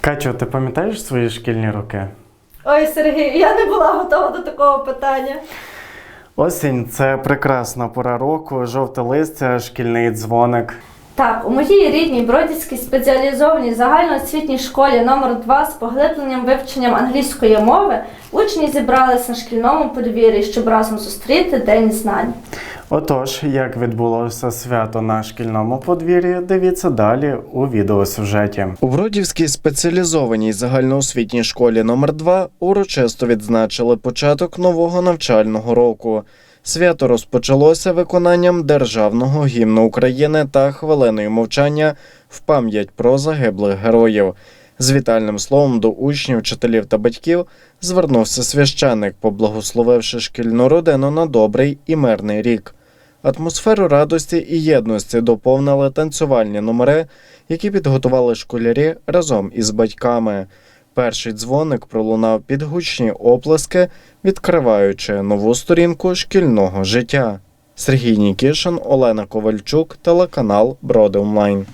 Катю, ти пам'ятаєш свої шкільні роки? Ой, Сергій, я не була готова до такого питання. Осінь це прекрасна пора року, жовте листя, шкільний дзвоник. Так, у моїй рідній Бродівській спеціалізованій загальноосвітній школі номер 2 з поглибленням вивченням англійської мови учні зібралися на шкільному подвір'ї, щоб разом зустріти День знань. Отож, як відбулося свято на шкільному подвір'ї, дивіться далі у відеосюжеті. У Бродівській спеціалізованій загальноосвітній школі номер 2 урочисто відзначили початок нового навчального року. Свято розпочалося виконанням державного гімну України та хвилиною мовчання в пам'ять про загиблих героїв. З вітальним словом до учнів, вчителів та батьків звернувся священник, поблагословивши шкільну родину на добрий і мирний рік. Атмосферу радості і єдності доповнили танцювальні номери, які підготували школярі разом із батьками. Перший дзвоник пролунав під гучні оплески, відкриваючи нову сторінку шкільного життя. Сергій Нікішин, Олена Ковальчук, телеканал Броди Онлайн.